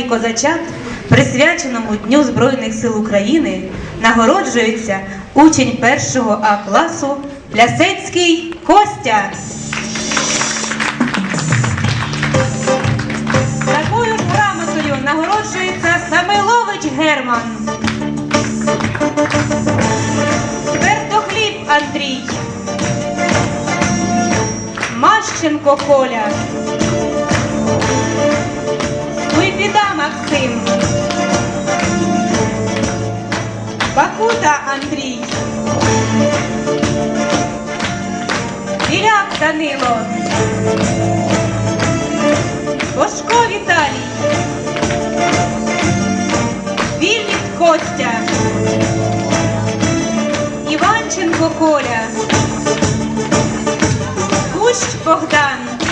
акції козачат, присвяченому Дню Збройних сил України, нагороджується учень першого А класу Лясецький Костя. Такою ж грамотою нагороджується Самилович Герман. Твердохліб Андрій. Мащенко Коля. Випіда Максим. Бакута Андрій. Біляк Данило. Бошко Віталій. Вільніт Костя. Іванченко Коля. Кущ Богдан.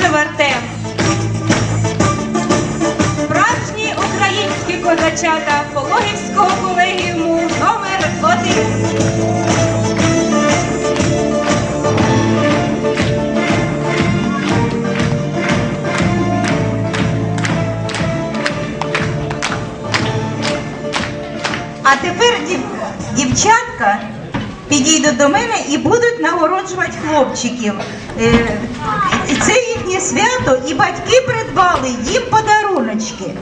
Лемішев Артем. Справжні українські козачата Пологівського колегіуму номер один. А тепер дів- дівчатка підійдуть до мене і будуть нагороджувати хлопчиків. Е, Це їхнє свято, і батьки придбали їм подаруночки.